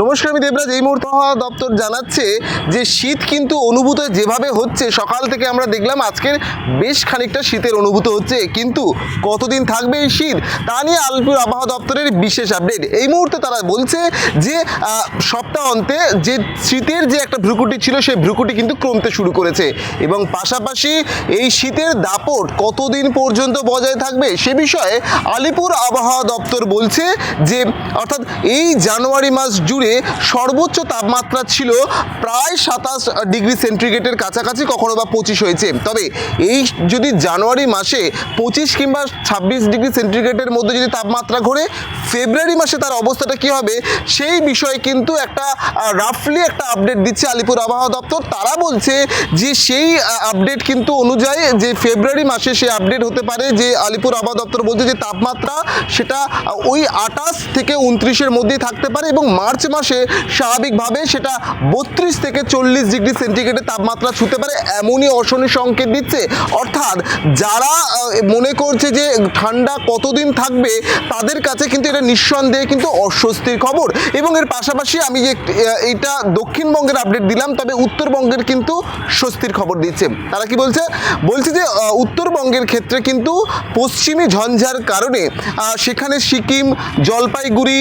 নমস্কার, আমি দেবরাজ। এই মুহূর্তে আবহাওয়া দপ্তর জানাচ্ছে যে শীত কিন্তু অনুভূত যেভাবে হচ্ছে, সকাল থেকে আমরা দেখলাম আজকের বেশ খানিকটা শীতের অনুভূত হচ্ছে। কিন্তু কতদিন থাকবে এই শীত? তা নিয়ে আলিপুর আবহাওয়া দপ্তরের বিশেষ আপডেট। এই মুহূর্তে তারা বলছে যে সপ্তাহ অন্তে যে শীতের যে একটা ভ্রুকুটি ছিল, সেই ভ্রুকুটি কিন্তু কমতে শুরু করেছে। এবং পাশাপাশি এই শীতের দাপট কতদিন পর্যন্ত বজায় থাকবে, সে বিষয়ে আলিপুর আবহাওয়া দপ্তর বলছে যে, অর্থাৎ এই জানুয়ারি মাস জুড়ে সর্বোচ্চ তাপমাত্রা ছিল প্রায় সাতাশ ডিগ্রি সেন্টিগ্রেডের কাছাকাছি, কখনো বা পঁচিশ হয়েছে। তবে এই যদি জানুয়ারি মাসে পঁচিশ কিংবা ছাব্বিশ ডিগ্রি সেন্টিগ্রেডের মধ্যে যদি তাপমাত্রা ঘোরে, ফেব্রুয়ারি মাসে তার অবস্থাটা কী হবে? সেই বিষয়ে কিন্তু একটা রাফলি একটা আপডেট দিচ্ছে আলিপুর আবহাওয়া দপ্তর। তারা বলছে যে সেই আপডেট কিন্তু অনুযায়ী যে ফেব্রুয়ারি মাসে সে আপডেট হতে পারে, যে আলিপুর আবহাওয়া দপ্তর বলছে যে তাপমাত্রা সেটা ওই আঠাশ থেকে উনত্রিশের মধ্যেই থাকতে পারে এবং মার্চ মাসে স্বাভাবিকভাবে সেটা বত্রিশ থেকে চল্লিশ ডিগ্রি সেন্টিগ্রেডের তাপমাত্রা ছুতে পারে, এমনই অশনি সংকেত দিচ্ছে। অর্থাৎ যারা মনে করছে যে ঠান্ডা কতদিন থাকবে, তাদের কাছে কিন্তু এটা নিঃসন্দেহে কিন্তু অস্বস্তির খবর। এবং এর পাশাপাশি আমি যে এইটা দক্ষিণবঙ্গের আপডেট দিলাম, তবে উত্তরবঙ্গের কিন্তু স্বস্তির খবর দিচ্ছে। তারা কি বলছে? বলছে যে উত্তরবঙ্গের ক্ষেত্রে কিন্তু পশ্চিমী ঝঞ্ঝার কারণে সেখানে সিকিম, জলপাইগুড়ি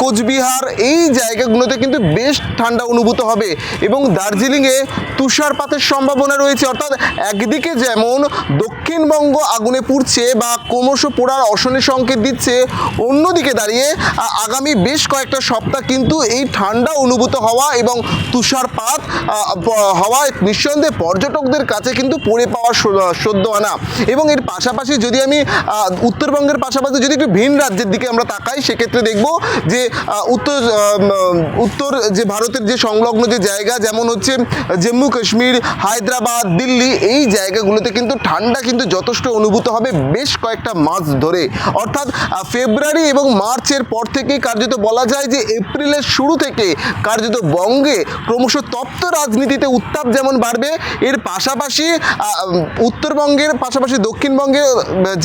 কোচবিহার, এই জায়গাগুলোতে কিন্তু বেশ ঠান্ডা অনুভূত হবে এবং দার্জিলিংয়ে তুষারপাতের সম্ভাবনা রয়েছে। অর্থাৎ একদিকে যেমন দক্ষিণবঙ্গ আগুনে পুড়ছে বা ক্রমশ পোড়ার অশনি সংকেত দিচ্ছে, অন্যদিকে দাঁড়িয়ে আগামী বেশ কয়েকটা সপ্তাহ কিন্তু এই ঠান্ডা অনুভূত হওয়া এবং তুষারপাত হওয়ায় নিঃসন্দেহে পর্যটকদের কাছে কিন্তু পড়ে পাওয়া সদ্য আনা। এবং এর পাশাপাশি যদি আমি উত্তরবঙ্গের পাশাপাশি যদি একটু ভিন রাজ্যের দিকে আমরা তাকাই, সেক্ষেত্রে দেখব যে উত্তর উত্তর, যে ভারতের যে সংলগ্ন যে জায়গা, যেমন হচ্ছে জম্মু কাশ্মীর, হায়দ্রাবাদ, দিল্লি, এই জায়গাগুলোতে কিন্তু ঠান্ডা কিন্তু যথেষ্ট অনুভূত হবে বেশ কয়েকটা মাস ধরে। অর্থাৎ ফেব্রুয়ারি এবং মার্চের পর থেকেই কার্যত বলা যায় যে এপ্রিলের শুরু থেকে কার্যত বঙ্গে ক্রমশ তপ্ত রাজনীতিতে উত্তাপ যেমন বাড়বে, এর পাশাপাশি উত্তরবঙ্গের পাশাপাশি দক্ষিণবঙ্গের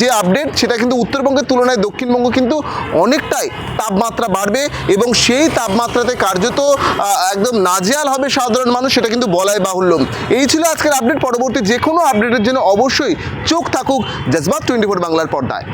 যে আপডেট সেটা কিন্তু উত্তরবঙ্গের তুলনায় দক্ষিণবঙ্গ কিন্তু অনেকটাই তাপমাত্রা বাড়বে এবং সেই তাপমাত্রাতে কার্যত একদম নাজেয়াল হবে সাধারণ মানুষ, সেটা কিন্তু বলাই বাহুল্য। এই ছিল আজকের আপডেট পরবর্তী যে কোনো আপডেটের জন্য অবশ্যই চোখ থাকুক জজবাত টোয়েন্টি ফোর বাংলার পর্দায়।